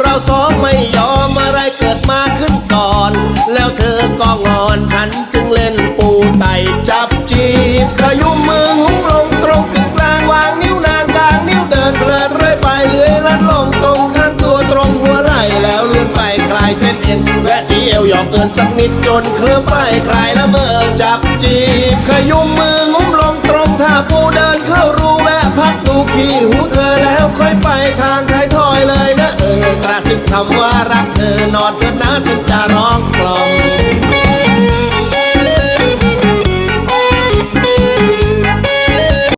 เราสองไม่ยอมอะไรเกิดมาขึ้นก่อน แล้วเธอก็งอนฉันจึงเล่นปูไตจับจีบขยุมมือหุ้งลงตรงกึ่งกลางวางนิ้วนางกลางนิ้วเดินเพลินเรื่อยไปเลื้อยลัดลงตรงข้างตัวตรงหัวไหล่แล้วเลื่อนไปคลายเส้นเอ็นแวะที่เอวหยอกเอินสักนิดจนเคลิ้มไปคลายละเมอจับจีบขยุมมืองุ้มลงตรงท่าปูเดินเข้ารูแวะพักดูขี้หูเธอ คำว่ารักเธอนอนเธอนะฉันจะร้องกลอง